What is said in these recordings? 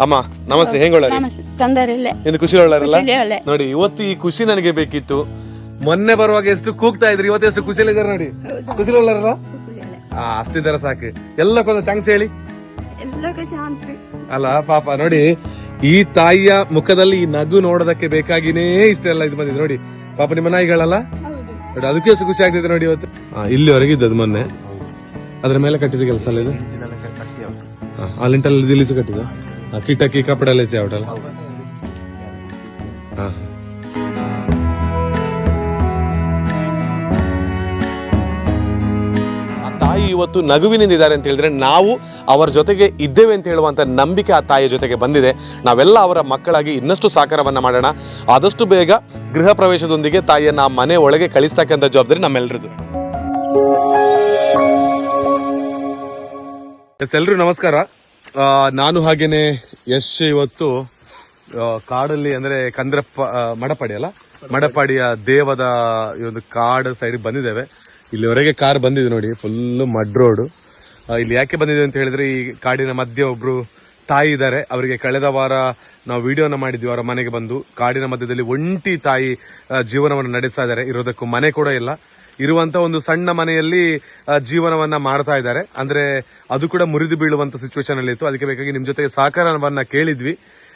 ಅಮ್ಮ ನಮಸ್ತೆ ಎಂದು ಖುಷಿ ಒಳ್ಳಾರಲ್ಲ ನೋಡಿ ಇವತ್ತು ಈ ಖುಷಿ ನನಗೆ ಬೇಕಿತ್ತು. ಮೊನ್ನೆ ಬರುವಾಗ ಎಷ್ಟು ಕೂಗ್ತಾ ಇದ್ರಿ ಇವತ್ತು ಎಷ್ಟು ಖುಷಿಯಲ್ಲಿ ಇದಾರೆ ನೋಡಿ ಖುಷಿ ಒಳ್ಳಾರಲ್ಲ ಅಷ್ಟಿದಾರ ಸಾಕು. ಎಲ್ಲಕ್ಕೊಂದು ಥ್ಯಾಂಕ್ಸ್ ಹೇಳಿ. ಅಲ್ಲ ಪಾಪ ನೋಡಿ ಈ ತಾಯಿಯ ಮುಖದಲ್ಲಿ ಈ ನಗು ನೋಡೋದಕ್ಕೆ ಬೇಕಾಗಿನೇ ಇಷ್ಟೆಲ್ಲ ಇದು ಬಂದಿದೆ ನೋಡಿ ಪಾಪ ನಿಮ್ಮ ನಾಯಿಗಳಲ್ಲ? ನೋಡಿ ಅದಕ್ಕೆ ಎಷ್ಟು ಖುಷಿ ಆಗ್ತಿದೆ ನೋಡಿ ಇವತ್ತು. ಇಲ್ಲಿವರೆಗೂ ಇದ್ದದ್ದು ಮೊನ್ನೆ. ಅದ್ರ ಮೇಲೆ ಕಟ್ಟಿದ ಕೆಲಸ ಅಲ್ಲ ಇದು? ಆ, ಆ ಲಿಂಟಲ್ ದಿಲಿಸಿ ಕಟ್ಟಿದ ಕಿಟಕಿ ಕಪಡ ಎಲ್ಲ ಔಟಲ್ಲ ಹಾ. ಆ ತಾಯಿ ಇವತ್ತು ನಗುವಿನಿಂದ ಇದ್ದಾರೆ ಅಂತ ಹೇಳಿದ್ರೆ ನಾವು ಅವರ ಜೊತೆಗೆ ಇದ್ದೇವೆ ಅಂತ ಹೇಳುವಂತ ನಂಬಿಕೆ ಆ ತಾಯಿಯ ಜೊತೆಗೆ ಬಂದಿದೆ. ನಾವೆಲ್ಲ ಅವರ ಮಕ್ಕಳಾಗಿ ಇನ್ನಷ್ಟು ಸಾಕಾರವನ್ನ ಮಾಡೋಣ. ಆದಷ್ಟು ಬೇಗ ಗೃಹ ಪ್ರವೇಶದೊಂದಿಗೆ ತಾಯಿಯನ್ನ ಆ ಮನೆ ಒಳಗೆ ಕಳಿಸ್ತಕ್ಕಂಥ ಜವಾಬ್ದಾರಿ ನಮ್ಮೆಲ್ಲರದು ಎಸ್ ಎಲ್ರು ನಮಸ್ಕಾರ. ನಾನು ಹಾಗೇನೆ ಯಶ್ ಇವತ್ತು ಕಾಡಲ್ಲಿ ಅಂದ್ರೆ ಕಂದ್ರಪ್ಪ ಮಡಪಾಡಿ ಅಲ್ಲ? ಮಡಪಾಡಿಯ ದೇವದ ಈ ಒಂದು ಕಾಡು ಸೈಡ್ ಬಂದಿದ್ದೇವೆ. ಇಲ್ಲಿವರೆಗೆ ಕಾರ್ ಬಂದಿದೆ ನೋಡಿ ಫುಲ್ ಮಡ್ ರೋಡ್ ಇಲ್ಲಿ ಯಾಕೆ ಬಂದಿದೆ ಅಂತ ಹೇಳಿದ್ರೆ, ಈ ಕಾಡಿನ ಮಧ್ಯೆ ಒಬ್ರು ತಾಯಿ ಇದ್ದಾರೆ. ಅವರಿಗೆ ಕಳೆದ ವಾರ ನಾವು ವಿಡಿಯೋನ ಮಾಡಿದ್ವಿ, ಅವರ ಮನೆಗೆ ಬಂದು. ಕಾಡಿನ ಮಧ್ಯದಲ್ಲಿ ಒಂಟಿ ತಾಯಿ ಜೀವನವನ್ನು ನಡೆಸ್ತಾ ಇದ್ದಾರೆ. ಇರೋದಕ್ಕೂ ಮನೆ ಕೂಡ ಇಲ್ಲ. ಇರುವಂತ ಒಂದು ಸಣ್ಣ ಮನೆಯಲ್ಲಿ ಜೀವನವನ್ನ ಮಾಡ್ತಾ ಇದ್ದಾರೆ. ಅಂದ್ರೆ ಅದು ಕೂಡ ಮುರಿದು ಬೀಳುವಂತ ಸಿಚುವೇಶನ್ ಅಲ್ಲಿ ಇತ್ತು. ಅದಕ್ಕೆ ಬೇಕಾಗಿ ನಿಮ್ ಜೊತೆಗೆ ಸಹಕಾರವನ್ನ ಕೇಳಿದ್ವಿ.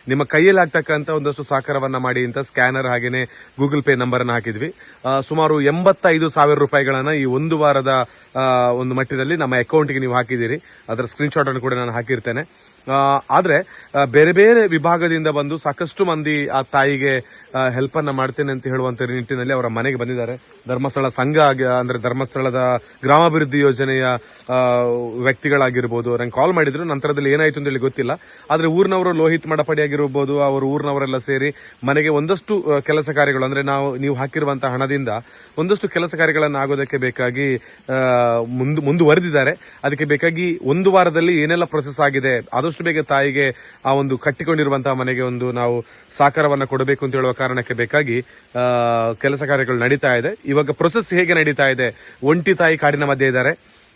ನಿಮ್ಮ ಕೈಯಲ್ಲಿ ಆಗ್ತಕ್ಕಂಥ ಒಂದಷ್ಟು ಸಹಕಾರವನ್ನ ಮಾಡಿ ಅಂತ ಸ್ಕ್ಯಾನರ್ ಹಾಗೇನೆ ಗೂಗಲ್ ಪೇ ನಂಬರ್ ಅನ್ನ ಹಾಕಿದ್ವಿ ಸುಮಾರು ಎಂಬತ್ತೈದು ಸಾವಿರ ರೂಪಾಯಿಗಳನ್ನ ಈ ಒಂದು ವಾರದ ಒಂದು ಮಟ್ಟದಲ್ಲಿ ನಮ್ಮ ಅಕೌಂಟ್ಗೆ ನೀವು ಹಾಕಿದ್ದೀರಿ. ಅದರ ಸ್ಕ್ರೀನ್ಶಾಟ್ ಅನ್ನು ಕೂಡ ನಾನು ಹಾಕಿರ್ತೇನೆ. ಆದ್ರೆ ಬೇರೆ ಬೇರೆ ವಿಭಾಗದಿಂದ ಬಂದು ಸಾಕಷ್ಟು ಮಂದಿ ಆ ತಾಯಿಗೆ ಹೆಲ್ಪ್ ಅನ್ನ ಮಾಡ್ತೇನೆ ಅಂತ ಹೇಳುವಂತ ನಿಟ್ಟಿನಲ್ಲಿ ಅವರ ಮನೆಗೆ ಬಂದಿದ್ದಾರೆ. ಧರ್ಮಸ್ಥಳ ಸಂಘ ಆಗಿ- ಅಂದ್ರೆ ಧರ್ಮಸ್ಥಳದ ಗ್ರಾಮಾಭಿವೃದ್ಧಿ ಯೋಜನೆಯ ವ್ಯಕ್ತಿಗಳಾಗಿರ್ಬೋದು ನಂಗೆ ಕಾಲ್ ಮಾಡಿದ್ರು, ನಂತರದಲ್ಲಿ ಏನಾಯ್ತು ಅಂತ ಹೇಳಿ ಗೊತ್ತಿಲ್ಲ. ಆದ್ರೆ ಊರಿನವರು ಲೋಹಿತ್ ಮಡಪಡಿ ಆಗಿರ್ಬೋದು, ಅವರು ಊರಿನವರೆಲ್ಲ ಸೇರಿ ಮನೆಗೆ ಒಂದಷ್ಟು ಕೆಲಸ ಕಾರ್ಯಗಳು, ಅಂದ್ರೆ ನಾವು, ನೀವು ಹಾಕಿರುವಂತಹ ಹಣದಿಂದ ಒಂದಷ್ಟು ಕೆಲಸ ಕಾರ್ಯಗಳನ್ನು ಆಗೋದಕ್ಕೆ ಬೇಕಾಗಿ ಮುಂದುವರೆದಿದ್ದಾರೆ. ಅದಕ್ಕೆ ಬೇಕಾಗಿ ಒಂದು ವಾರದಲ್ಲಿ ಏನೆಲ್ಲ ಪ್ರೊಸೆಸ್ ಆಗಿದೆ ಆದಷ್ಟು ಬೇಗ ತಾಯಿಗೆ ಆ ಒಂದು ಕಟ್ಟಿಕೊಂಡಿರುವಂತಹ ಮನೆಗೆ ಒಂದು ನಾವು ಸಾಕಾರವನ್ನ ಕೊಡಬೇಕು ಅಂತ ಹೇಳುವ ಕಾರಣಕ್ಕೆ ಬೇಕಾಗಿ ಕೆಲಸ ಕಾರ್ಯಗಳು ನಡೀತಾ ಇದೆ. ಇವಾಗ ಪ್ರೊಸೆಸ್ ಹೇಗೆ ನಡೀತಾ ಇದೆ? ಒಂಟಿ ತಾಯಿ ಕಾಡಿನ ಮಧ್ಯೆ ಇದ್ದಾರೆ.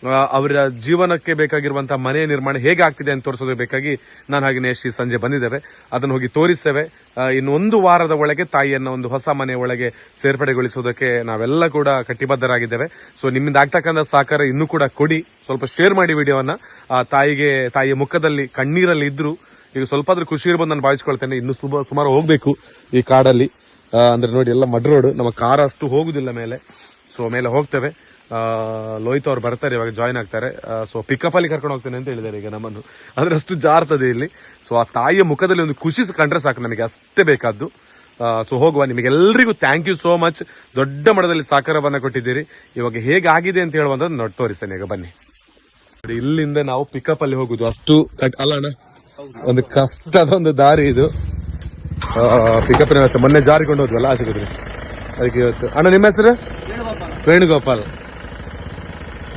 ಅವರ ಜೀವನಕ್ಕೆ ಬೇಕಾಗಿರುವಂತಹ ಮನೆ ನಿರ್ಮಾಣ ಹೇಗೆ ಆಗ್ತಿದೆ ಅಂತ ತೋರಿಸೋದಕ್ಕೆ ಬೇಕಾಗಿ ನಾನು ಹಾಗೆ ಶ್ರೀ ಸಂಜೆ ಬಂದಿದ್ದೇವೆ. ಅದನ್ನು ಹೋಗಿ ತೋರಿಸ್ತೇವೆ. ಇನ್ನೊಂದು ವಾರದ ಒಳಗೆ ತಾಯಿಯನ್ನ ಒಂದು ಹೊಸ ಮನೆ ಒಳಗೆ ಸೇರ್ಪಡೆಗೊಳಿಸೋದಕ್ಕೆ ನಾವೆಲ್ಲ ಕೂಡ ಕಟಿಬದ್ಧರಾಗಿದ್ದೇವೆ ಸೊ ನಿಮ್ಮಿಂದ ಆಗ್ತಕ್ಕಂಥ ಸಹಕಾರ ಇನ್ನೂ ಕೂಡ ಕೊಡಿ. ಸ್ವಲ್ಪ ಶೇರ್ ಮಾಡಿ ವಿಡಿಯೋವನ್ನ. ತಾಯಿಗೆ, ತಾಯಿಯ ಮುಖದಲ್ಲಿ, ಕಣ್ಣೀರಲ್ಲಿ ಇದ್ರು ಈಗ ಸ್ವಲ್ಪ ಆದ್ರೂ ಖುಷಿ ಇರ್ಬೋದು ನಾನು ಭಾವಿಸ್ಕೊಳ್ತೇನೆ. ಇನ್ನು ಸುಮ- ಸುಮಾರು ಹೋಗಬೇಕು ಈ ಕಾಡಲ್ಲಿ. ಅಂದ್ರೆ ನೋಡಿ ಎಲ್ಲ ಮಡ್ ರೋಡ್ ನಮ್ಮ ಕಾರ್ ಅಷ್ಟು ಹೋಗುದಿಲ್ಲ ಮೇಲೆ. ಸೊ ಮೇಲೆ ಹೋಗ್ತೇವೆ. ಲೋಹಿತ್ ಅವ್ರು ಬರ್ತಾರೆ, ಇವಾಗ ಜಾಯ್ನ್ ಆಗ್ತಾರೆ. ಸೊ ಪಿಕಪ್ ಅಲ್ಲಿ ಕರ್ಕೊಂಡು ಹೋಗ್ತೇನೆ ಅಂತ ಹೇಳಿದ್ದಾರೆ ಈಗ ನಮ್ಮನ್ನು. ಅಂದ್ರೆ ಅಷ್ಟು ಜಾರ್ತದೆ ಇಲ್ಲಿ. ಸೊ ಆ ತಾಯಿಯ ಮುಖದಲ್ಲಿ ಒಂದು ಖುಷಿ ಕಂಡ್ರೆ ಸಾಕು ನನಗೆ, ಅಷ್ಟೇ ಬೇಕಾದ್ದು. ಸೊ ಹೋಗುವ ನಿಮಗೆಲ್ಲರಿಗೂ ಥ್ಯಾಂಕ್ ಯು ಸೋ ಮಚ್ ದೊಡ್ಡ ಮಟ್ಟದಲ್ಲಿ ಸಹಕಾರವನ್ನ ಕೊಟ್ಟಿದ್ದೀರಿ. ಇವಾಗ ಹೇಗಾಗಿದೆ ಅಂತ ಹೇಳುವಂಥದ್ದು ನೋಡಿ ತೋರಿಸ್ತೇನೆ, ಈಗ ಬನ್ನಿ. ಇಲ್ಲಿಂದ ನಾವು ಪಿಕಪ್ ಅಲ್ಲಿ ಹೋಗುದು. ಅಷ್ಟು ಅಲ್ಲ ಅಣ್ಣ, ಒಂದು ಕಷ್ಟದ ಒಂದು ದಾರಿ ಇದು. ಪಿಕಪ್ ಮೊನ್ನೆ ಜಾರಿಕೊಂಡು ಹೋದ್ವಲ್ಲ, ಆಚೆ ಅದಕ್ಕೆ ಇವತ್ತು. ಅಣ್ಣ, ನಿಮ್ಮ ಹೆಸರು? ವೇಣುಗೋಪಾಲ್.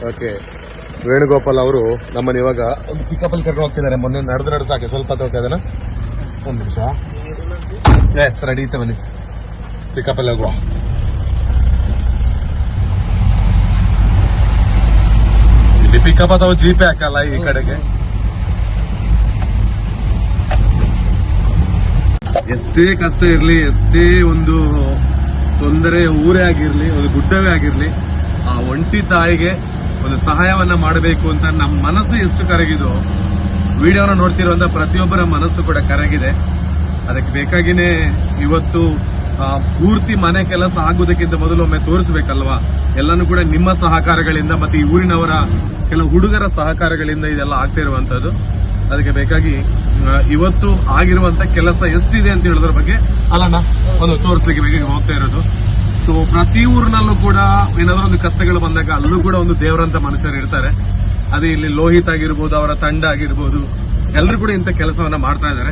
ಓಕೆ. ವೇಣುಗೋಪಾಲ್ ಅವರು ನಮ್ಮನ್ನ ಇವಾಗ ಒಂದು ಪಿಕಪ್ ಅಲ್ಲಿ ಕರ್ಕೊಂಡು ಹೋಗ್ತಿದ್ದಾರೆ. ಮೊನ್ನೆ ನಡೆದು ನಡೆದು ಸಾಕೆ. ಸ್ವಲ್ಪ ಹೋಗ್ತಾ ಒಂದು ನಿಮಿಷ. ಎಸ್ ರೆಡಿ ಇತ್ತು ಬನ್ನಿ. ಪಿಕಪ್ ಅಲ್ಲಿ ಹೋಗುವ. ಇಲ್ಲಿ ಪಿಕಪ್ ಅಥವಾ ಜೀಪೇ ಹಾಕಲ್ಲ ಈ ಕಡೆಗೆ? ಎಷ್ಟೇ ಕಷ್ಟ ಇರ್ಲಿ, ಎಷ್ಟೇ ಒಂದು ತೊಂದರೆ, ಊರೇ ಆಗಿರಲಿ, ಒಂದು ಗುಡ್ಡವೇ ಆಗಿರಲಿ, ಆ ಒಂಟಿ ತಾಯಿಗೆ ಒಂದು ಸಹಾಯವನ್ನ ಮಾಡಬೇಕು ಅಂತ ನಮ್ಮ ಮನಸ್ಸು ಎಷ್ಟು ಕರಗಿದೋ, ವಿಡಿಯೋನ ನೋಡ್ತಿರುವಂತ ಪ್ರತಿಯೊಬ್ಬರ ಮನಸ್ಸು ಕೂಡ ಕರಗಿದೆ. ಅದಕ್ಕೆ ಬೇಕಾಗಿನೇ ಇವತ್ತು ಪೂರ್ತಿ ಮನೆ ಕೆಲಸ ಆಗುವುದಕ್ಕಿಂತ ಮೊದಲು ಒಮ್ಮೆ ತೋರಿಸ್ಬೇಕಲ್ವಾ? ಎಲ್ಲಾನು ಕೂಡ ನಿಮ್ಮ ಸಹಕಾರಗಳಿಂದ ಮತ್ತೆ ಈ ಊರಿನವರ ಕೆಲವು ಹುಡುಗರ ಸಹಕಾರಗಳಿಂದ ಇದೆಲ್ಲ ಆಗ್ತಾ ಇರುವಂತದ್ದು ಅದಕ್ಕೆ ಬೇಕಾಗಿ ಇವತ್ತು ಆಗಿರುವಂತ ಕೆಲಸ ಎಷ್ಟಿದೆ ಅಂತ ಹೇಳೋದ್ರ ಬಗ್ಗೆ ಅಲ್ಲಣ್ಣ, ಒಂದು ತೋರಿಸ್ಲಿಕ್ಕೆ ಬೇಕಾಗಿ ಹೋಗ್ತಾ ಇರೋದು. ಸೊ ಪ್ರತಿ ಊರಿನಲ್ಲೂ ಕೂಡ ಏನಾದ್ರೂ ಒಂದು ಕಷ್ಟಗಳು ಬಂದಾಗ ಅಲ್ಲೂ ಕೂಡ ಒಂದು ದೇವರಂತ ಮನುಷ್ಯರು ಇರ್ತಾರೆ. ಅದೇ ಇಲ್ಲಿ ಲೋಹಿತ್ ಆಗಿರ್ಬೋದು, ಅವರ ತಂಡ ಆಗಿರ್ಬೋದು ಎಲ್ಲರೂ ಕೂಡ ಇಂಥ ಕೆಲಸವನ್ನ ಮಾಡ್ತಾ ಇದ್ದಾರೆ.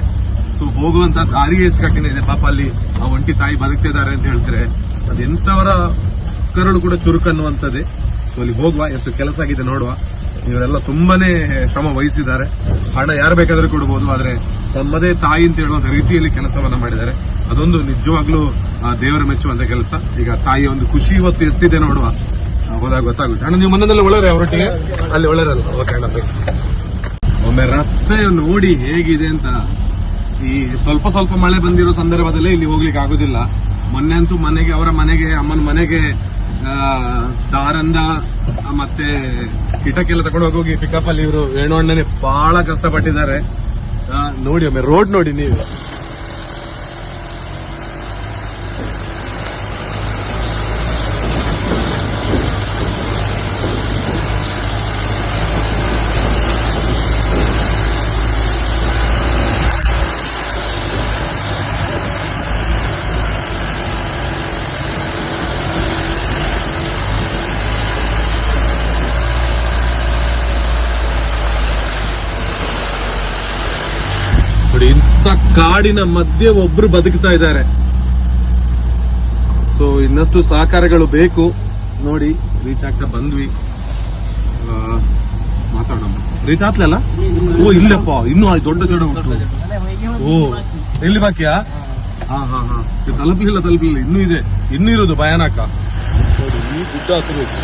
ಸೊ ಹೋಗುವಂತ ದಾರಿ ಎಷ್ಟು ಕಠಿಣ ಇದೆ. ಪಾಪ ಅಲ್ಲಿ ಆ ಒಂಟಿ ತಾಯಿ ಬದುಕ್ತಿದ್ದಾರೆ ಅಂತ ಹೇಳ್ತಾರೆ. ಅದೆಂತವರ ಕರುಳು ಕೂಡ ಚುರುಕು ಅನ್ನುವಂಥದ್ದೇ. ಸೊ ಅಲ್ಲಿ ಹೋಗುವ, ಎಷ್ಟು ಕೆಲಸ ಆಗಿದೆ ನೋಡುವ. ಇವರೆಲ್ಲ ತುಂಬಾನೇ ಶ್ರಮ ವಹಿಸಿದ್ದಾರೆ. ಹಣ ಯಾರು ಬೇಕಾದ್ರೂ ಕೊಡಬಹುದು ಆದ್ರೆ ತಮ್ಮದೇ ತಾಯಿ ಅಂತ ಹೇಳುವಂತ ರೀತಿಯಲ್ಲಿ ಕೆಲಸವನ್ನ ಮಾಡಿದ್ದಾರೆ. ಅದೊಂದು ನಿಜವಾಗ್ಲೂ ದೇವರ ಮೆಚ್ಚುವಂತ ಕೆಲಸ. ಈಗ ತಾಯಿಯ ಒಂದು ಖುಷಿ ಇವತ್ತು ಎಷ್ಟಿದೆ ನೋಡುವ. ಹೋದಾಗ ಗೊತ್ತಾಗುತ್ತೆ. ಅಣ್ಣ, ನೀವು ಮನೆಯಲ್ಲಿ ಒಳ್ಳೆಯ ಅವರೊಟ್ಟಿಗೆ ಅಲ್ಲಿ ಅಣ್ಣ ಒಮ್ಮೆ ರಸ್ತೆ ನೋಡಿ ಹೇಗಿದೆ ಅಂತ ಈ ಸ್ವಲ್ಪ ಸ್ವಲ್ಪ ಮಳೆ ಬಂದಿರೋ ಸಂದರ್ಭದಲ್ಲೇ ಇಲ್ಲಿ ಹೋಗ್ಲಿಕ್ಕೆ ಆಗುದಿಲ್ಲ. ಮೊನ್ನೆ ಅಂತೂ ಮನೆಗೆ, ಅವರ ಮನೆಗೆ, ಅಮ್ಮನ ಮನೆಗೆ ದಾರಂದ ಮತ್ತೆ ಕಿಟಕ್ಕೆಲ್ಲ ತಗೊಂಡು ಹೋಗಿ ಪಿಕಪ್ ಅಲ್ಲಿ ಇವರು ವೇಣುವಣ್ಣನೇ ಬಹಳ ಕಷ್ಟಪಟ್ಟಿದ್ದಾರೆ. ನೋಡಿ ಒಮ್ಮೆ ರೋಡ್ ನೋಡಿ ನೀವು. ಇಂಥ ಕಾಡಿನ ಮಧ್ಯೆ ಒಬ್ರು ಬದುಕ್ತಾ ಇದ್ದಾರೆ. ಸೊ ಇನ್ನಷ್ಟು ಸಹಕಾರಗಳು ಬೇಕು. ನೋಡಿ ರೀಚ್ ಆಗ್ತಾ ಬಂದ್ವಿ. ಆ, ಮಾತಾಡೋಣ. ರೀಚ್ ಆತ್ಲಲ್ಲ ಓ ಇಲ್ಲಪ್ಪ. ಇನ್ನು ಆ ದೊಡ್ಡ ಜಡ ಉಂಟು. ಓ ಎಲ್ಲಿ ಬಾಕಿಯಾ? ಹಾ ಹಾ ಹಾ. ಇದು ತಲುಪಿಲ್ಲ ತಲುಪಿಲ್ಲ. ಇನ್ನು ಇದೆ. ಇನ್ನು ಇರೋದು ಭಯಾನಕ. ಈ ಗುಡ್ಡ ಹತ್ತಬೇಕು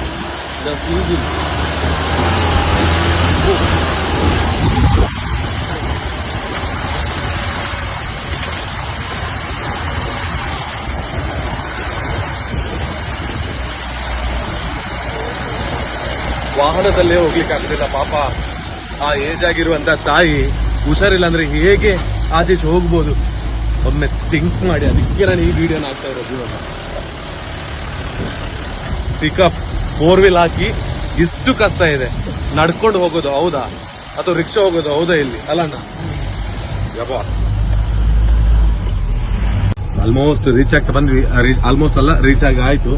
ವಾಹನದಲ್ಲೇ ಹೋಗ್ಲಿಕ್ಕೆ ಆಗ್ತಿಲ್ಲ, ಪಾಪ. ಆ ಏಜ್ ಆಗಿರುವಂತ ತಾಯಿ ಹುಷಾರಿಲ್ಲ ಅಂದ್ರೆ ಹೇಗೆ ಆಚೀಚೆ ಹೋಗ್ಬೋದು? ಒಮ್ಮೆ ಥಿಂಕ್ ಮಾಡಿ ಅದಕ್ಕೆ ನಾನು ಈ ವಿಡಿಯೋನ ಆಗ್ತಾ ಇರೋದು ಪಿಕಪ್ ಫೋರ್ ವೀಲ್ ಹಾಕಿ ಇಷ್ಟು ಕಷ್ಟ ಇದೆ. ನಡ್ಕೊಂಡು ಹೋಗೋದು ಹೌದಾ? ಅಥವಾ ರಿಕ್ಷಾ ಹೋಗೋದು ಹೌದಾ ಇಲ್ಲಿ? ಅಲ್ಲಣ್ಣ. ಯಬಾ ಆಲ್ಮೋಸ್ಟ್ ರೀಚ್ ಆಗ್ತಾ ಬಂದ್ವಿ ಆಲ್ಮೋಸ್ಟ್ ಅಲ್ಲ ರೀಚ್ ಆಗಿ ಆಯ್ತು.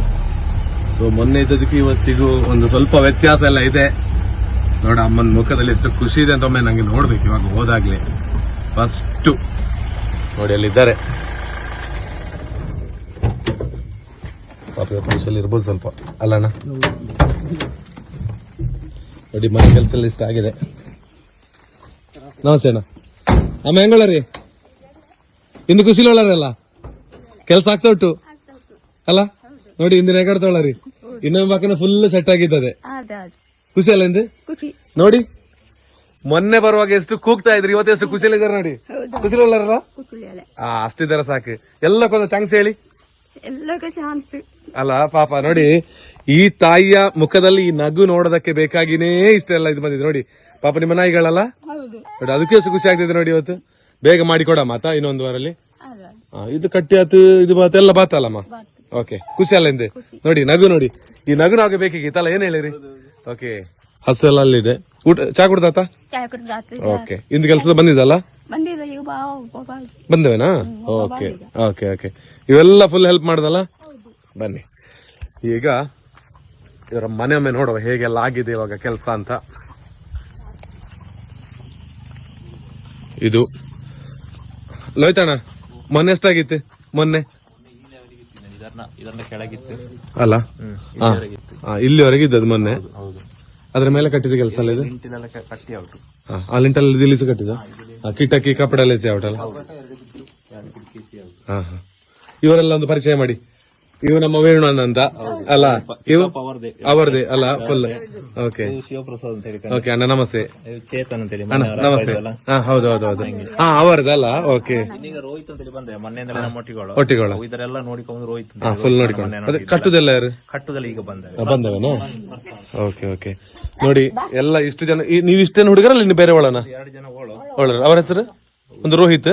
ಸೊ ಮೊನ್ನೆ ಇದ್ದದಕ್ಕೆ ಇವತ್ತಿಗೂ ಒಂದು ಸ್ವಲ್ಪ ವ್ಯತ್ಯಾಸ ಎಲ್ಲ ಇದೆ. ನೋಡ ಅಮ್ಮನ ಮುಖದಲ್ಲಿ ಎಷ್ಟು ಖುಷಿ ಇದೆ ಅಂತ ಒಮ್ಮೆ ನಂಗೆ ನೋಡ್ಬೇಕು ಇವಾಗ ಹೋದಾಗ್ಲೇ. ಫಸ್ಟ್ ನೋಡಿ ಅಲ್ಲಿದ್ದಾರೆ. ಪಾಪ ಖುಷಿಯಲ್ಲಿ ಇರ್ಬೋದು ಸ್ವಲ್ಪ. ಅಲ್ಲಣ್ಣ? ನೋಡಿ ಮನೆ ಕೆಲಸ ಇಷ್ಟ ಆಗಿದೆ. ನಮಸ್ತೆ ಅಣ್ಣ. ಅಮ್ಮ ರೀ ಇನ್ನು ಖುಷಿಲಿ ಒಳ್ಳಾರಲ್ಲ ಕೆಲಸ ಆಗ್ತಾ ಉಂಟು. ಅಲ್ಲ? ನೋಡಿ ಇಂದಿನ ರೀ ಇನ್ನೊಂದು ಪಕ್ಕನ ಫುಲ್ ಸೆಟ್ ಆಗಿದ್ದದೆ. ಖುಷಿ ಅಲ್ಲ ಹಿಂದೆ ನೋಡಿ. ಮೊನ್ನೆ ಬರುವಾಗ ಎಷ್ಟು ಕೂಗ್ತಾ ಇದ್ರಿ ಇವತ್ತು ಎಷ್ಟು ಖುಷಿಯಲ್ಲಿ ಇದಾರೆ ನೋಡಿ. ಖುಷಿ ಅಷ್ಟಿದಾರ ಸಾಕು. ಎಲ್ಲ ಕೊಂದು ಥ್ಯಾಂಕ್ಸ್ ಹೇಳಿ. ಅಲ್ಲ ಪಾಪ ನೋಡಿ. ಈ ತಾಯಿಯ ಮುಖದಲ್ಲಿ ಈ ನಗು ನೋಡೋದಕ್ಕೆ ಬೇಕಾಗಿನೇ ಇಷ್ಟೆಲ್ಲ ಇದು ಬಂದಿದೆ. ನೋಡಿ ಪಾಪ ನಿಮ್ಮ ನಾಯಿಗಳಲ್ಲ? ನೋಡಿ ಅದಕ್ಕೆ ಎಷ್ಟು ಖುಷಿ ಆಗ್ತಿದೆ ನೋಡಿ ಇವತ್ತು. ಬೇಗ ಮಾಡಿ ಕೊಡ ಮಾತಾ ಇನ್ನೊಂದು ವಾರಲ್ಲಿ? ಇದು ಕಟ್ಟಿ ಆತು ಇದು ಬಾತ್ ಎಲ್ಲ ಬಾತಲ್ಲಮ್ಮ? ಓಕೆ ಖುಷಿ ಅಲ್ಲ ಹಿಂದೆ ನೋಡಿ ನಗು ನೋಡಿ. ಈ ನಗು ನಾಗೆ ಬೇಕಾಗಿತ್ತಲ್ಲ ಏನ್ ಹೇಳಿರಿ? ಓಕೆ ಹಸು ಎಲ್ಲ ಅಲ್ಲಿದೆ ಊಟ ಚಾ ಕುಡ್ದಾತ ಓಕೆ ಇಂದು ಕೆಲಸದ ಬಂದಿದ್ದಲ್ಲ? ಬಂದವೇನಾ? ಓಕೆ ಓಕೆ ಓಕೆ ಇವೆಲ್ಲ ಫುಲ್ ಹೆಲ್ಪ್ ಮಾಡ್ದಲ್ಲ? ಬನ್ನಿ. ಈಗ ಇವರ ಮನೆ ಒಮ್ಮೆ ನೋಡುವ ಹೇಗೆಲ್ಲ ಆಗಿದೆ ಇವಾಗ ಕೆಲಸ ಅಂತ. ಇದು. ಲೋಯ್ತಣ್ಣ ಮೊನ್ನೆ ಎಷ್ಟಾಗಿತ್ತು? ಮೊನ್ನೆ? ಇದನ್ನ ಕೆಳಗಿತ್ತು ಅಲ್ಲ? ಇಲ್ಲಿವರೆಗೆ ಇದ್ದದ್ದು ಮೊನ್ನೆ? ಹೌದು ಅದ್ರ ಮೇಲೆ ಕಟ್ಟಿದ ಕೆಲಸ ಅಲ್ಲ ಇದು? ಕಟ್ಟಿ ಔಟು. ಆ ಲಿಂಟಲ್ ದಿಲ್ಲಿಸು ಕಟ್ಟಿದ ಕಿಟಕಿ ಕಪಡ ಎಲ್ಲ ಔಟಲ್ಲ ಹಾ ಹಾ. ಇವರೆಲ್ಲ ಒಂದು ಪರಿಚಯ ಮಾಡಿ. ಇವು ನಮ್ಮ ವೇಣುಣ್ಣ ಅಂತ. ಅಲ್ಲ ಇವು ಅವರದೇ. ಅವರದೇ ಅಲ್ಲ ಫುಲ್. ಓಕೆ ಶಿವಪ್ರಸಾದ್ ಅಂತ ಹೇಳಿ ಓಕೆ ಅಣ್ಣ ನಮಸ್ತೆ. ಚೇತನ್ ಅಂತ ಹೇಳಿ ಅಣ್ಣ ನಮಸ್ತೆ. ಹಾ ಹೌದು ಹೌದು ಹೌದು. ಹಾ ಅವರದಲ್ಲ ಓಕೆ ಈಗ ರೋಹಿತ್ ಅಂತ ಹೇಳಿ ಬಂದೆ ಮೊನ್ನೆಯಿಂದಲೇ ನಮ್ಮ ಒಟ್ಟಿಗಳು. ಒಟ್ಟಿಗೋಳ. ಇದರೆಲ್ಲ ನೋಡಿಕೊಂಡು ರೋಹಿತ್ ಹಾ ಫುಲ್ ನೋಡಿಕೊಂಡು. ಅದೇ ಕಟ್ಟುದೆಲ್ಲ ಯಾರು? ಕಟ್ಟುದಲ್ಲ ಈಗ ಬಂದ ಬಂದವೇನು? ಓಕೆ ಓಕೆ ನೋಡಿ ಎಲ್ಲ ಇಷ್ಟು ಜನ ನೀವು ಇಷ್ಟೇನು ಹುಡುಗರಲ್ಲ ಇನ್ನು ಬೇರೆ ಒಳನ? ಎರಡು ಜನ ಒಳರ ಅವರ ಹೆಸರು? ಒಂದು ರೋಹಿತ್?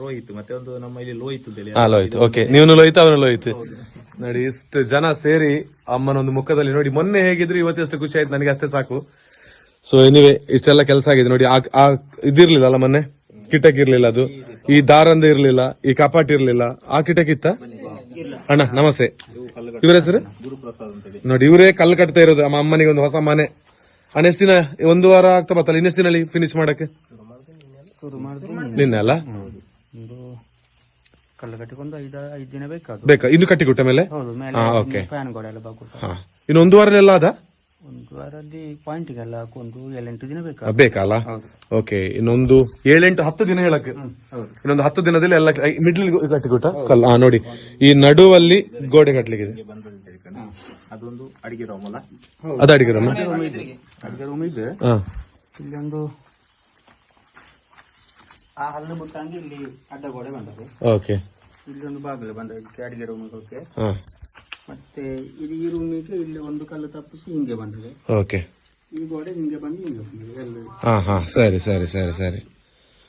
ರೋಹಿತ್ ಮತ್ತೆ ಒಂದು ನಮ್ಮ ಇಲ್ಲಿ ಲೋಹಿತ್ ಲೋಹಿತ್. ಓಕೆ ನೀವು ಲೋಹಿತ್ ಅವನು ಲೋಹಿತ್. ನೋಡಿ, ಇಷ್ಟು ಜನ ಸೇರಿ ಅಮ್ಮನ ಒಂದು ಮುಖದಲ್ಲಿ ನೋಡಿ, ಮೊನ್ನೆ ಹೇಗಿದ್ರು ಇವತ್ತು ಎಷ್ಟು ಖುಷಿ ಆಯ್ತು, ನನಗೆ ಅಷ್ಟೇ ಸಾಕು. ಸೊ ಎನಿವೆ ಇಷ್ಟೆಲ್ಲ ಕೆಲಸ ಆಗಿದೆ ನೋಡಿ, ಆ- ಇದಿರ್ಲಿಲ್ಲ ಅಲ್ಲ ಮೊನ್ನೆ? ಕಿಟಕಿ ಇರ್ಲಿಲ್ಲ ಅದು. ಈ ದಾರಂದ ಇರ್ಲಿಲ್ಲ, ಈ ಕಪಾಟ್ ಇರ್ಲಿಲ್ಲ. ಆ ಕಿಟಕ್ ಇತ್ತ? ಅಣ್ಣ, ನಮಸ್ತೆ. ಇವರ ಹೆಸರು? ನೋಡಿ, ಇವರೇ ಕಲ್ಲು ಕಟ್ತಾ ಇರೋದು, ನಮ್ಮ ಅಮ್ಮನಿಗೆ ಒಂದು ಹೊಸ ಮನೆ. ಅಣ್ಣ ದಿನ, ಒಂದು ವಾರ ಆಗ್ತಾ ಬತ್ತಲ್ಲ ಇನ್ನೆಷ್ಟು ದಿನ ಫಿನಿಶ್ ಮಾಡಕ್ಕೆ? ನಿನ್ನೆ ಅಲ್ಲ? ಕಲ್ಲು ಕಟ್ಟಿಕೊಂಡು ಐದು ಐದು ದಿನ ಬೇಕಾದ್ರು ಬೇಕಾ? ಇನ್ನು ಕಟ್ಟಿ ಕೊಟ್ಟ ಮೇಲೆ? ಹೌದು ಮೇಲೆ ಹಾ ಓಕೆ ಎಲ್ಲ ಬಾಗುತ್ತ ಹಾ. ಇನ್ನು ಒಂದು ವಾರಲೆಲ್ಲ ಅದ ಒಂದು ವಾರದಲ್ಲಿ ಪಾಯಿಂಟ್ಗೆಲ್ಲ ಹಾಕೊಂಡು ಏಳೆಂಟು ದಿನ ಬೇಕಾ ಬೇಕಾದ್ರು ಬೇಕಲ್ಲ? ಓಕೆ ಇನ್ನೊಂದು ಏಳೆಂಟು ಹತ್ತು ದಿನ ಹೇಳಕ್ಕೆ. ಇನ್ನೊಂದು ಹತ್ತು ದಿನದಲ್ಲಿ ಎಲ್ಲ ಮಿಡ್ಲ್ ಕಟ್ಟಿಕೊಟ್ಟ ಕಲ್ ಹಾ ನೋಡಿ. ಈ ನಡುವಲ್ಲಿ ಗೋಡೆ ಕಟ್ಲಿಕ್ಕೆ ಇದೆ ಅದೊಂದು ಅಡಿಗೆ ರೂಮ್? ಅಲ್ಲ ಅದ ರೂಮ್ ಅಡಿಗೆ ರೂಮ್ ಇದೆ. ಹಾ. ಇಲ್ಲಿ ಒಂದು ಆ ಹಲ್ಲು ಬಿಟ್ಟಂಗೆ ಇಲ್ಲಿ ಅಡ್ಡಗೋಡೆ ಬಂದದೆ ಓಕೆ ಇಲ್ಲಿ ಒಂದು ಬಾಗಿಲು ಬಂದ ಇದಕ್ಕೆ ಅಡಿಗೆ ರೂಮಿಗೆ ಹಾಂ ಮತ್ತೆ ಇದು ಈ ರೂಮಿಗೆ ಇಲ್ಲಿ ಒಂದು ಕಲ್ಲು ತಪ್ಪಿಸಿ ಹಿಂಗೆ ಬಂದಿದೆ ಓಕೆ ಈ ಗೋಡೆ ಹಿಂಗೆ ಬಂದು ಹಿಂಗೆ ಬಂದಿದೆ ಎಲ್ಲ ಹಾಂ ಹಾಂ ಸರಿ ಸರಿ ಸರಿ ಸರಿ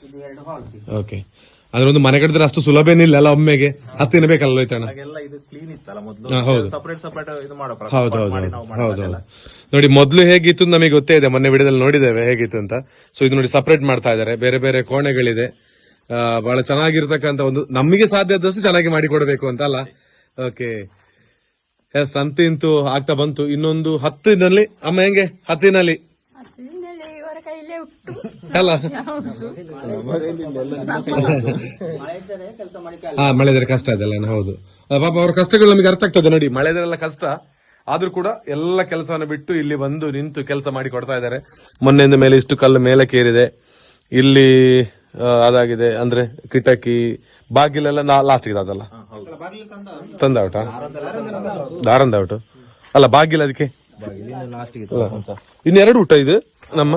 ಇದು ಎರಡು ಹಾಲ್ ಓಕೆ ಅಂದ್ರೆ ಒಂದು ಮನೆ ಕಟ್ಟಿದ್ರೆ ಅಷ್ಟು ಸುಲಭ ಏನಿಲ್ಲ ಅಲ್ಲ ಒಮ್ಮೆಗೆ. ಹತ್ತು ದಿನ ಬೇಕಲ್ಲ ಲೋಯ್ತಣ್ಣ ಹಾಗೆಲ್ಲ ಇದು ಕ್ಲೀನ್ ಇತ್ತಲ್ಲ ಮೊದಲು? ಹೌದು. ಸಪರೇಟ್ ಸಪರೇಟ್ ಇದು ಮಾಡೋ ಪ್ರಕಾರ ಹೌದು ಹೌದು ಮಾಡಿ ನಾವು ಹೌದು ಮಾಡೋದಲ್ಲ. ನೋಡಿ ಮೊದಲು ಹೇಗಿತ್ತು ಅಂತ ನಮಗೆ ಗೊತ್ತೇ ಇದೆ. ಮೊನ್ನೆ ವಿಡಿಯೋದಲ್ಲಿ ನೋಡಿದ್ದೇವೆ ಹೇಗಿತ್ತು ಅಂತ. ಸೊ ಇದು ನೋಡಿ ಸಪರೇಟ್ ಮಾಡ್ತಾ ಇದ್ದಾರೆ. ಬೇರೆ ಬೇರೆ ಕೋಣೆಗಳಿದೆ. ಆ, ಬಹಳ ಚೆನ್ನಾಗಿರ್ತಕ್ಕಂಥ ಒಂದು ನಮಗೆ ಸಾಧ್ಯ ಆದಷ್ಟು ಚೆನ್ನಾಗಿ ಮಾಡಿಕೊಡ್ಬೇಕು ಅಂತ ಅಲ್ಲ? ಓಕೆ ಸಂತೆ ಇಂತು ಆಗ್ತಾ ಬಂತು. ಇನ್ನೊಂದು ಹತ್ತಿನಲ್ಲಿ ಅಮ್ಮ ಹೆಂಗೆ? ಹತ್ತಿನಲ್ಲಿ ಅಲ್ಲ. ಮಾಡಿಕ್ಕೆ ಹಾ ಮಳೆದರೆ ಕಷ್ಟ ಅದೆಲ್ಲ ಹೌದು. ಪಾಪ ಅವ್ರ ಕಷ್ಟಗಳು ನಮಗೆ ಅರ್ಥ ಆಗ್ತದೆ ನೋಡಿ ಮಳೆದರೆಲ್ಲ ಕಷ್ಟ. ಆದ್ರೂ ಕೂಡ ಎಲ್ಲ ಕೆಲಸವನ್ನು ಬಿಟ್ಟು ಇಲ್ಲಿ ಬಂದು ನಿಂತು ಕೆಲಸ ಮಾಡಿ ಕೊಡ್ತಾ ಇದ್ದಾರೆ. ಮೊನ್ನೆಯಿಂದ ಮೇಲೆ ಇಷ್ಟು ಕಲ್ಲು ಮೇಲೆ ಕೇರಿದೆ. ಇಲ್ಲಿ ಅದಾಗಿದೆ ಅಂದ್ರೆ ಕಿಟಕಿ ಬಾಗಿಲೆಲ್ಲ ನಾ ಲಾಸ್ಟ್ಗೆ ಅದಲ್ಲ. ತಂದೌಟ ದಾರಂದೌಟು ಅಲ್ಲ ಬಾಗಿಲ ಅದಕ್ಕೆ? ಇನ್ನೆರಡು ಊಟ ಇದು? ನಮ್ಮ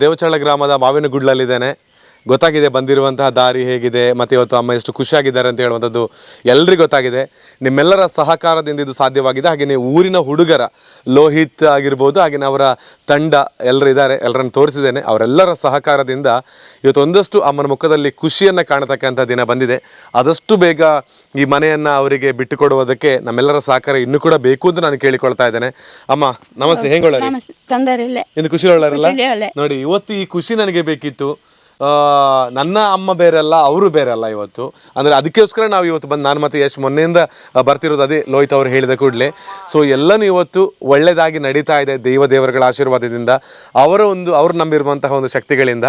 ದೇವಚಳ ಗ್ರಾಮದ ಮಾವಿನ ಗುಡ್ಲಲ್ಲಿದ್ದೇನೆ ಗೊತ್ತಾಗಿದೆ ಬಂದಿರುವಂತಹ ದಾರಿ ಹೇಗಿದೆ ಮತ್ತೆ ಇವತ್ತು ಅಮ್ಮ ಎಷ್ಟು ಖುಷಿಯಾಗಿದ್ದಾರೆ ಅಂತ ಹೇಳುವಂಥದ್ದು ಎಲ್ರಿಗೂ ಗೊತ್ತಾಗಿದೆ. ನಿಮ್ಮೆಲ್ಲರ ಸಹಕಾರದಿಂದ ಇದು ಸಾಧ್ಯವಾಗಿದೆ. ಹಾಗೆಯೇ ಊರಿನ ಹುಡುಗರ ಲೋಹಿತ್ ಆಗಿರ್ಬೋದು ಹಾಗೆಯೇ ಅವರ ತಂಡ ಎಲ್ಲರೂ ಇದ್ದಾರೆ ಎಲ್ಲರನ್ನು ತೋರಿಸಿದ್ದೇನೆ. ಅವರೆಲ್ಲರ ಸಹಕಾರದಿಂದ ಇವತ್ತು ಒಂದಷ್ಟು ಅಮ್ಮನ ಮುಖದಲ್ಲಿ ಖುಷಿಯನ್ನು ಕಾಣತಕ್ಕಂಥ ದಿನ ಬಂದಿದೆ. ಆದಷ್ಟು ಬೇಗ ಈ ಮನೆಯನ್ನು ಅವರಿಗೆ ಬಿಟ್ಟುಕೊಡುವುದಕ್ಕೆ ನಮ್ಮೆಲ್ಲರ ಸಹಕಾರ ಇನ್ನೂ ಕೂಡ ಬೇಕು ಅಂತ ನಾನು ಕೇಳಿಕೊಳ್ತಾ ಇದ್ದೇನೆ. ಅಮ್ಮ ನಮಸ್ತೆ. ಹೆಂಗೊಳ್ಳಿ ಇನ್ನು ಖುಷಿ ಒಳ್ಳೆಯರಲ್ಲ ಒಳ್ಳೆ. ನೋಡಿ ಇವತ್ತು ಈ ಖುಷಿ ನನಗೆ ಬೇಕಿತ್ತು. ನನ್ನ ಅಮ್ಮ ಬೇರೆ ಅಲ್ಲ ಅವರು ಬೇರೆ ಅಲ್ಲ ಇವತ್ತು. ಅಂದರೆ ಅದಕ್ಕೋಸ್ಕರ ನಾವು ಇವತ್ತು ಬಂದು ನಾನು ಮತ್ತೆ ಯಶ್ ಮೊನ್ನೆಯಿಂದ ಬರ್ತಿರೋದು ಅದೇ ಲೋಹಿತ್ ಅವರು ಹೇಳಿದ ಕೂಡಲೇ. ಸೊ ಎಲ್ಲನೂ ಇವತ್ತು ಒಳ್ಳೆಯದಾಗಿ ನಡೀತಾ ಇದೆ ದೈವ ದೇವರುಗಳ ಆಶೀರ್ವಾದದಿಂದ, ಅವರ ಒಂದು ಅವ್ರು ನಂಬಿರುವಂತಹ ಒಂದು ಶಕ್ತಿಗಳಿಂದ.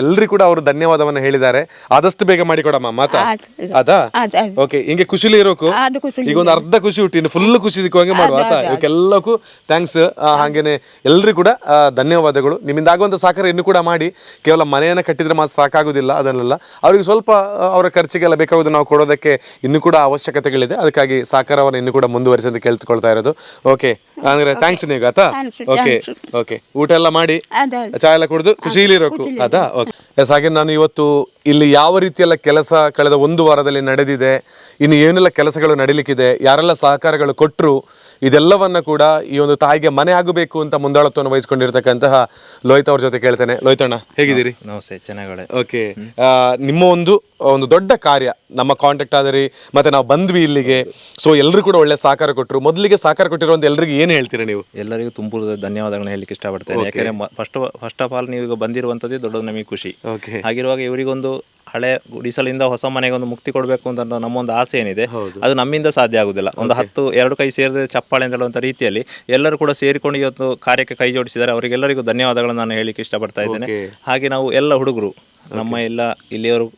ಎಲ್ರಿಗೂ ಕೂಡ ಅವರು ಧನ್ಯವಾದವನ್ನ ಹೇಳಿದ್ದಾರೆ. ಆದಷ್ಟು ಬೇಗ ಮಾಡಿಕೊಡಮ್ಮ ಮಾತಾ? ಆಯ್ತು. ಅದಾ? ಓಕೆ ಹಿಂಗೆ ಖುಷಿಲಿ ಇರೋಕು? ಈಗ ಒಂದು ಅರ್ಧ ಖುಷಿ ಹುಟ್ಟಿ ಫುಲ್ ಖುಷಿ ಸಿಕ್ಕುವಂಗೆ ಮಾಡುವ ಆಯ್ತಾ ಇವಕ್ಕೆಲ್ಲಕ್ಕೂ ಥ್ಯಾಂಕ್ಸ್ ಹಾಗೇನೆ ಎಲ್ರಿಗೂ ಕೂಡ ಧನ್ಯವಾದಗಳು. ನಿಮ್ಮಿಂದ ಆಗುವಂಥ ಸಹಕಾರ ಇನ್ನು ಕೂಡ ಮಾಡಿ. ಕೇವಲ ಮನೆಯನ್ನ ಕಟ್ಟಿದ್ರೆ ಮಾತ್ರ ಸಾಕಾಗುದಿಲ್ಲ ಅದನ್ನೆಲ್ಲ. ಅವರಿಗೆ ಸ್ವಲ್ಪ ಅವರ ಖರ್ಚಿಗೆಲ್ಲ ಬೇಕಾಗೋದು ನಾವು ಕೊಡೋದಕ್ಕೆ ಇನ್ನು ಕೂಡ ಅವಶ್ಯಕತೆಗಳಿದೆ. ಅದಕ್ಕಾಗಿ ಸಹಕಾರವನ್ನು ಇನ್ನು ಕೂಡ ಮುಂದುವರಿಸಿ ಅಂತ ಕೇಳ್ತಿಕೊಳ್ತಾ ಇರೋದು. ಓಕೆ ಅಂದ್ರೆ ಥ್ಯಾಂಕ್ಸ್ ನೀವು ಆತಾ? Thanks, ಓಕೆ ಓಕೆ ಊಟ ಎಲ್ಲ ಮಾಡಿ ಚಾಯ್ ಚಾ ಎಲ್ಲ ಕುಡಿದು ಖುಷಿಲಿರೋಕು ಅದಾ ಓಕೆ ಎಸ್ ಹಾಗೆ ನಾನು ಇವತ್ತು ಇಲ್ಲಿ ಯಾವ ರೀತಿಯೆಲ್ಲ ಕೆಲಸ ಕಳೆದ ಒಂದು ವಾರದಲ್ಲಿ ನಡೆದಿದೆ ಇನ್ನು ಏನೆಲ್ಲ ಕೆಲಸಗಳು ನಡೀಲಿಕ್ಕಿದೆ ಯಾರೆಲ್ಲ ಸಹಕಾರಗಳು ಕೊಟ್ಟರು ಇದೆಲ್ಲವನ್ನ ಕೂಡ ಈ ಒಂದು ತಾಯಿಗೆ ಮನೆ ಆಗಬೇಕು ಅಂತ ಮುಂದಾಳತ್ವವನ್ನು ವಹಿಸ್ಕೊಂಡಿರ್ತಕ್ಕಂತಹ ಲೋಹಿತ್ ಅವ್ರ ಜೊತೆ ಕೇಳ್ತೇನೆ. ಲೋಹಿತಣ್ಣ ಹೇಗಿದ್ದೀರಿ? ನಮಸ್ತೆ ಚೆನ್ನಾಗಡೆ ಓಕೆ. ನಿಮ್ಮ ಒಂದು ಒಂದು ದೊಡ್ಡ ಕಾರ್ಯ ನಮ್ಮ ಕಾಂಟ್ಯಾಕ್ಟ್ ಆದರಿ ಮತ್ತೆ ನಾವು ಬಂದ್ವಿ ಇಲ್ಲಿಗೆ ಸೊ ಎಲ್ಲರೂ ಕೂಡ ಒಳ್ಳೆ ಸಹಕಾರ ಕೊಟ್ಟರು ಮೊದಲಿಗೆ ಸಹಕಾರ ಕೊಟ್ಟಿರುವಂತ ಎಲ್ರಿಗೆ ಏನು ಹೇಳ್ತೀರಾ ನೀವು? ಎಲ್ಲರಿಗೂ ತುಂಬ ಧನ್ಯವಾದಗಳನ್ನ ಹೇಳಲಿಕ್ಕೆ ಇಷ್ಟಪಡ್ತೇನೆ. ಯಾಕಂದ್ರೆ ಫಸ್ಟ್ ಫಸ್ಟ್ ಆಫ್ ಆಲ್ ನೀವು ಈಗ ಬಂದಿರುವಂಥದ್ದೇ ದೊಡ್ಡದು ನಮಗೆ ಖುಷಿ. ಓಕೆ ಹಾಗಿರುವಾಗ ಇವರಿಗೊಂದು ಹಳೆ ಗುಡಿಸಲಿಂದ ಹೊಸ ಮನೆಗೆ ಒಂದು ಮುಕ್ತಿ ಕೊಡಬೇಕು ಅಂತ ನಮ್ಮೊಂದು ಆಸೆ ಏನಿದೆ ಅದು ನಮ್ಮಿಂದ ಸಾಧ್ಯ ಆಗುದಿಲ್ಲ. ಒಂದು ಹತ್ತು ಎರಡು ಕೈ ಸೇರಿದ ಚಪ್ಪಾಳೆ ಅಂತ ಹೇಳುವಂತ ರೀತಿಯಲ್ಲಿ ಎಲ್ಲರೂ ಕೂಡ ಸೇರಿಕೊಂಡು ಇವತ್ತು ಕಾರ್ಯಕ್ಕೆ ಕೈ ಜೋಡಿಸಿದ್ದಾರೆ. ಅವರಿಗೆಲ್ಲರಿಗೂ ಧನ್ಯವಾದಗಳನ್ನು ನಾನು ಹೇಳಿಕ್ಕೆ ಇಷ್ಟಪಡ್ತಾ ಇದ್ದೇನೆ. ಹಾಗೆ ನಾವು ಎಲ್ಲ ಹುಡುಗರು ನಮ್ಮ ಎಲ್ಲ ಇಲ್ಲಿಯವರು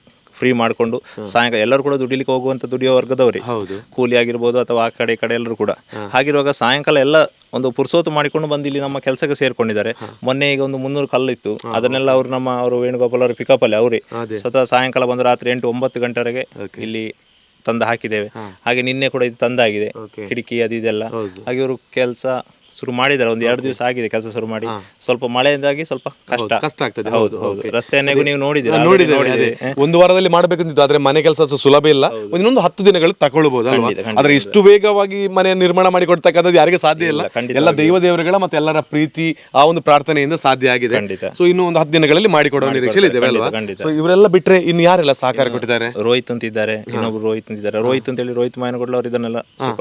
ಫ್ರೀ ಮಾಡಿಕೊಂಡು ಸಾಯಂಕಾಲ ಎಲ್ಲರೂ ಕೂಡ ದುಡಿಲಿಕ್ಕೆ ಹೋಗುವಂತ ದುಡಿಯೋ ವರ್ಗದವರೇ. ಕೂಲಿ ಆಗಿರ್ಬೋದು ಅಥವಾ ಆ ಕಡೆ ಈ ಕಡೆ ಎಲ್ಲರೂ ಕೂಡ. ಹಾಗಿರುವಾಗ ಸಾಯಂಕಾಲ ಎಲ್ಲ ಒಂದು ಪುರ್ಸೋತು ಮಾಡಿಕೊಂಡು ಬಂದು ಇಲ್ಲಿ ನಮ್ಮ ಕೆಲಸಕ್ಕೆ ಸೇರ್ಕೊಂಡಿದ್ದಾರೆ. ಮೊನ್ನೆ ಈಗ ಒಂದು ಮುನ್ನೂರು ಕಲ್ಲು ಇತ್ತು ಅದನ್ನೆಲ್ಲ ಅವರು ನಮ್ಮ ಅವರು ವೇಣುಗೋಪಾಲ್ ಅವರು ಪಿಕಪ್ ಅಲ್ಲಿ ಅವರೇ. ಸ್ವತಃ ಸಾಯಂಕಾಲ ಬಂದು ರಾತ್ರಿ ಎಂಟು ಒಂಬತ್ತು ಗಂಟೆವರೆಗೆ ಇಲ್ಲಿ ತಂದು ಹಾಕಿದ್ದೇವೆ. ಹಾಗೆ ನಿನ್ನೆ ಕೂಡ ಇದು ತಂದಾಗಿದೆ. ಕಿಟಕಿ ಅದು ಇದೆಲ್ಲ. ಹಾಗೆ ಇವರು ಕೆಲಸ ಶುರು ಮಾಡಿದ್ದಾರೆ. ಒಂದು ಎರಡು ದಿವಸ ಆಗಿದೆ ಕೆಲಸ ಶುರು ಮಾಡಿ. ಸ್ವಲ್ಪ ಮಳೆಯಿಂದಾಗಿ ಸ್ವಲ್ಪ ಕಷ್ಟ. ಕಷ್ಟ ಆಗ್ತದೆ. ಹೌದು ಹೌದು ರಸ್ತೆಯನ್ನೇಗೂ ನೀವು ನೋಡಿದ್ದೀರಾ? ನೋಡಿ ನೋಡಿದ್ದೀರಿ. ಒಂದು ವಾರದಲ್ಲಿ ಮಾಡಬೇಕಂತಿತ್ತು ಆದ್ರೆ ಮನೆ ಕೆಲಸ ಸುಲಭ ಇಲ್ಲ. ಇನ್ನೊಂದು ಹತ್ತು ದಿನಗಳು ತಗೊಳ್ಬಹುದು. ಆದ್ರೆ ಇಷ್ಟು ವೇಗವಾಗಿ ಮನೆ ನಿರ್ಮಾಣ ಮಾಡಿ ಕೊಡ್ತಕ್ಕಂಥದ್ದು ಯಾರಿಗೆ ಸಾಧ್ಯ ಇಲ್ಲ. ಎಲ್ಲ ದೈವ ದೇವರುಗಳ ಮತ್ತೆ ಎಲ್ಲರ ಪ್ರೀತಿ ಆ ಒಂದು ಪ್ರಾರ್ಥನೆಯಿಂದ ಸಾಧ್ಯ ಆಗಿದೆ. ಖಂಡಿತ. ಸೊ ಇನ್ನು ಒಂದು ಹತ್ತು ದಿನಗಳಲ್ಲಿ ಮಾಡಿಕೊಡುವ ನಿರೀಕ್ಷೆ ಇದೆ ಅಲ್ವಾ? ಖಂಡಿತ. ಸೊ ಇವರೆಲ್ಲ ಬಿಟ್ರೆ ಇನ್ನು ಯಾರೆಲ್ಲ ಸಹಕಾರ ಕೊಟ್ಟಿದ್ದಾರೆ? ರೋಹಿತ್ ಅಂತ ಇದ್ದಾರೆ ಇನ್ನೊಬ್ರು ರೋಹಿತ್ ಅಂತಿದ್ದಾರೆ. ರೋಹಿತ್ ಅಂತ ಹೇಳಿ ರೋಹಿತ್ ಮಾಯನಗೌಡ ಅವರು ಇದನ್ನೆಲ್ಲ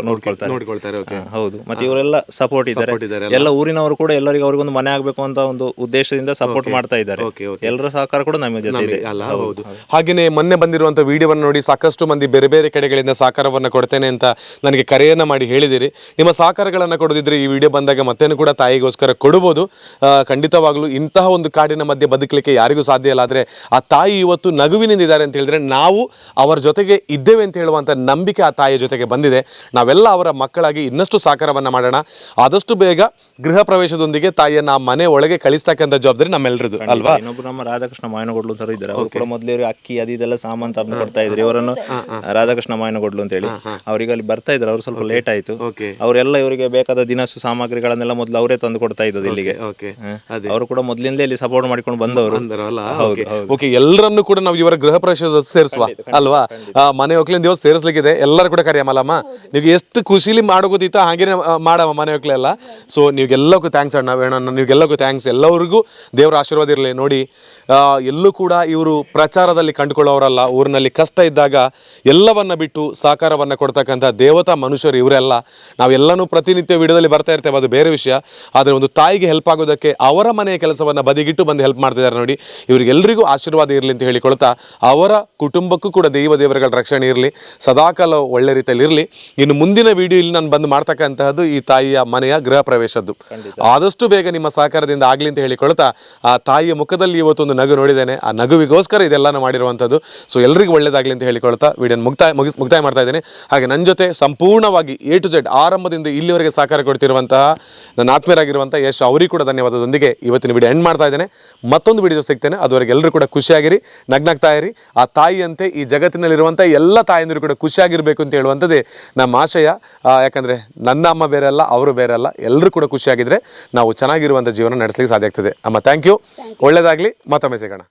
ನೋಡ್ಕೊಳ್ತಾರೆ. ನೋಡ್ಕೊಳ್ತಾರೆ ಹೌದು. ಮತ್ತೆ ಇವರೆಲ್ಲ ಸಪೋರ್ಟ್ ಇದ್ದಾರೆ. ಇದ್ದಾರೆ ಎಲ್ಲ ಊರಿನವರು ಕೂಡ ಎಲ್ಲರಿಗೂ ಅವ್ರಿಗೊಂದು ಮನೆ ಆಗಬೇಕು ಅಂತ ಒಂದು ಉದ್ದೇಶದಿಂದ ಸಪೋರ್ಟ್ ಮಾಡ್ತಾ ಇದ್ದಾರೆ. ಎಲ್ಲರ ಸಹಕಾರ ಕೂಡ ನಮ್ಮ ಜೊತೆ ಇದೆ. ಅಲ್ಲ ಹೌದು. ಹಾಗೇನೆ ಮೊನ್ನೆ ಬಂದಿರುವಂತ ವಿಡಿಯೋವನ್ನು ನೋಡಿ ಸಾಕಷ್ಟು ಮಂದಿ ಬೇರೆ ಬೇರೆ ಕಡೆಗಳಿಂದ ಸಹಕಾರವನ್ನು ಕೊಡ್ತೇನೆ ಅಂತ ನನಗೆ ಕರೆಯನ್ನ ಮಾಡಿ ಹೇಳಿದಿರಿ. ನಿಮ್ಮ ಸಹಕಾರಗಳನ್ನು ಕೊಡದಿದ್ರೆ ಈ ವಿಡಿಯೋ ಬಂದಾಗ ಮತ್ತೇನು ಕೂಡ ತಾಯಿಗೋಸ್ಕರ ಕೊಡಬಹುದು. ಖಂಡಿತವಾಗ್ಲೂ ಇಂತಹ ಒಂದು ಕಾಡಿನ ಮಧ್ಯೆ ಬದುಕಲಿಕ್ಕೆ ಯಾರಿಗೂ ಸಾಧ್ಯ ಇಲ್ಲ. ಆದ್ರೆ ಆ ತಾಯಿ ಇವತ್ತು ನಗುವಿನಿಂದ ಇದ್ದಾರೆ ಅಂತ ಹೇಳಿದ್ರೆ ನಾವು ಅವರ ಜೊತೆಗೆ ಇದ್ದೇವೆ ಅಂತ ಹೇಳುವಂತ ನಂಬಿಕೆ ಆ ತಾಯಿಯ ಜೊತೆಗೆ ಬಂದಿದೆ. ನಾವೆಲ್ಲ ಅವರ ಮಕ್ಕಳಾಗಿ ಇನ್ನಷ್ಟು ಸಹಕಾರವನ್ನ ಮಾಡೋಣ. ಆದಷ್ಟು ಆದಷ್ಟು ಬೇಗ ಗೃಹ ಪ್ರವೇಶದೊಂದಿಗೆ ತಾಯಿಯನ್ನ ಆ ಮನೆ ಒಳಗೆ ಕಳಿಸ್ತಕ್ಕಂಥ ಜವಾಬ್ದಾರಿ ನಮ್ಮೆಲ್ಲರದು ಅಲ್ವಾ? ಇನ್ನೊಬ್ರು ನಮ್ಮ ರಾಧಾಕೃಷ್ಣ ಮಾಯನಗೊಡ್ಲು ತರ ಇದ್ದಾರೆ. ಅವರು ಕೂಡ ಮೊದಲೇ ಅಕ್ಕಿ ಅದು ಇದೆಲ್ಲ ಸಾಮಾನ್ ತಂದು ಕೊಡ್ತಾ ಇದ್ರು. ಇವರನ್ನು ರಾಧಾಕೃಷ್ಣ ಮಾಯನಗೊಡ್ಲು ಅಂತ ಹೇಳಿ. ಅವರಿಗೆ ಅಲ್ಲಿ ಬರ್ತಾ ಇದ್ರು. ಅವ್ರು ಸ್ವಲ್ಪ ಲೇಟ್ ಆಯ್ತು. ಓಕೆ ಅವರೆಲ್ಲ ಇವರಿಗೆ ಬೇಕಾದ ದಿನಸು ಸಾಮಗ್ರಿಗಳನ್ನೆಲ್ಲ ಮೊದಲು ಅವರೇ ತಂದು ಕೊಡ್ತಾ ಇದ್ದದ್ದು ಇಲ್ಲಿಗೆ. ಓಕೆ ಅವರು ಕೂಡ ಮೊದ್ಲಿಂದ ಇಲ್ಲಿ ಸಪೋರ್ಟ್ ಮಾಡ್ಕೊಂಡು ಬಂದವರು. ಓಕೆ ಎಲ್ಲರನ್ನು ಕೂಡ ನಾವು ಇವರ ಗೃಹ ಪ್ರವೇಶದ ಸೇರಿಸುವ ಅಲ್ವಾ? ಮನೆ ಒಕ್ಲಿನ ದಿವಸ ಸೇರಿಸ್ಲಿಕ್ಕಿದೆ. ಎಲ್ಲರೂ ಕೂಡ ಕರೆಯಮಲ್ಲಮ್ಮ ನೀವು ಎಷ್ಟು ಖುಷಿಲಿ ಮಾಡೋಗೋದಿತ್ತ ಹಾಗೆ ಮಾಡವ ಮನೆ ಒಕ್ಲೆ ಎಲ್ಲ ಸೊ ನೀವೆಲ್ಲಕ್ಕೂ ಥ್ಯಾಂಕ್ಸ್ ಅಣ್ಣ, ವೇಣಣ್ಣ ನೀವೆಲ್ಲಕ್ಕೂ ಥ್ಯಾಂಕ್ಸ್ ಎಲ್ಲರಿಗೂ ದೇವರ ಆಶೀರ್ವಾದ ಇರಲಿ. ನೋಡಿ ಎಲ್ಲೂ ಕೂಡ ಇವರು ಪ್ರಚಾರದಲ್ಲಿ ಕಂಡುಕೊಳ್ಳೋರಲ್ಲ, ಊರಿನಲ್ಲಿ ಕಷ್ಟ ಇದ್ದಾಗ ಎಲ್ಲವನ್ನು ಬಿಟ್ಟು ಸಹಕಾರವನ್ನು ಕೊಡ್ತಕ್ಕಂಥ ದೇವತಾ ಮನುಷ್ಯರು ಇವರೆಲ್ಲ. ನಾವೆಲ್ಲನೂ ಪ್ರತಿನಿತ್ಯ ವಿಡಿಯೋದಲ್ಲಿ ಬರ್ತಾ ಇರ್ತೇವೆ, ಅದು ಬೇರೆ ವಿಷಯ. ಆದರೆ ಒಂದು ತಾಯಿಗೆ ಹೆಲ್ಪ್ ಆಗೋದಕ್ಕೆ ಅವರ ಮನೆಯ ಕೆಲಸವನ್ನು ಬದಿಗಿಟ್ಟು ಬಂದು ಹೆಲ್ಪ್ ಮಾಡ್ತಿದ್ದಾರೆ ನೋಡಿ. ಇವರಿಗೆಲ್ಲರಿಗೂ ಆಶೀರ್ವಾದ ಇರಲಿ ಅಂತ ಹೇಳಿಕೊಳ್ತಾ, ಅವರ ಕುಟುಂಬಕ್ಕೂ ಕೂಡ ದೈವ ದೇವರುಗಳ ರಕ್ಷಣೆ ಇರಲಿ, ಸದಾಕಾಲ ಒಳ್ಳೆ ರೀತಿಯಲ್ಲಿ ಇರಲಿ. ಇನ್ನು ಮುಂದಿನ ವಿಡಿಯೋ ಇಲ್ಲಿ ನಾನು ಬಂದು ಮಾಡ್ತಕ್ಕಂತಹದ್ದು ಈ ತಾಯಿಯ ಮನೆಯ ಗೃಹ ಪ್ರವೇಶದ್ದು ಆದಷ್ಟು ಬೇಗ ನಿಮ್ಮ ಸಹಕಾರದಿಂದ ಆಗಲಿ ಅಂತ ಹೇಳಿಕೊಳ್ತಾ ಆ ತಾಯಿಯ ಮುಖದಲ್ಲಿ ಇವತ್ತೊಂದು ನಗು ನೋಡಿದ್ದೇನೆ. ಆ ನಗುವಿಗೋಸ್ಕರ ಇದೆಲ್ಲನೂ ಮಾಡಿರುವಂಥದ್ದು. ಸೊ ಎಲ್ರಿಗೂ ಒಳ್ಳೇದಾಗಲಿ ಅಂತ ಹೇಳಿಕೊಳ್ತಾ ವಿಡಿಯೋ ಮುಕ್ತಾಯ ಮುಗಿಸ್ ಮುಕ್ತಾಯ ಮಾಡ್ತಾ ಇದ್ದೇನೆ. ಹಾಗೆ ನನ್ನ ಜೊತೆ ಸಂಪೂರ್ಣವಾಗಿ ಎ ಟು ಜೆಡ್ ಆರಂಭದಿಂದ ಇಲ್ಲಿವರೆಗೆ ಸಹಕಾರ ಕೊಡ್ತಿರುವಂತಹ ನನ್ನ ಆತ್ಮೀಯರಾಗಿರುವಂಥ ಯಶ್ ಅವರಿಗೂ ಕೂಡ ಧನ್ಯವಾದದೊಂದಿಗೆ ಇವತ್ತಿನ ವಿಡಿಯೋ ಎಂಡ್ ಮಾಡ್ತಾ ಇದ್ದೇನೆ. ಮತ್ತೊಂದು ವಿಡಿಯೋ ಸಿಗ್ತೇನೆ. ಅದುವರೆಗೆ ಎಲ್ಲರೂ ಕೂಡ ಖುಷಿಯಾಗಿರಿ ನಗ್ನಾಗ್ತಾ ಇರಿ. ಆ ತಾಯಿಯಂತೆ ಈ ಜಗತ್ತಿನಲ್ಲಿರುವಂಥ ಎಲ್ಲ ತಾಯಂದಿರು ಕೂಡ ಖುಷಿಯಾಗಿರಬೇಕು ಅಂತ ಹೇಳುವಂಥದ್ದೇ ನಮ್ಮ ಆಶಯ. ಯಾಕಂದ್ರೆ ನನ್ನ ಅಮ್ಮ ಬೇರೆ ಅಲ್ಲ ಅವರು ಬೇರೆ ಅಲ್ಲ. ಎಲ್ಲರೂ ಕೂಡ ಖುಷಿಯಾಗಿದ್ರೆ ನಾವು ಚೆನ್ನಾಗಿರುವಂಥ ಜೀವನ ನಡೆಸಲಿಕ್ಕೆ ಸಾಧ್ಯ ಆಗ್ತದೆ. ಅಮ್ಮ ಥ್ಯಾಂಕ್ ಯು ಒಳ್ಳೆಯದಾಗಲಿ ಮತ್ತೊಮ್ಮೆ ಸಿಗೋಣ.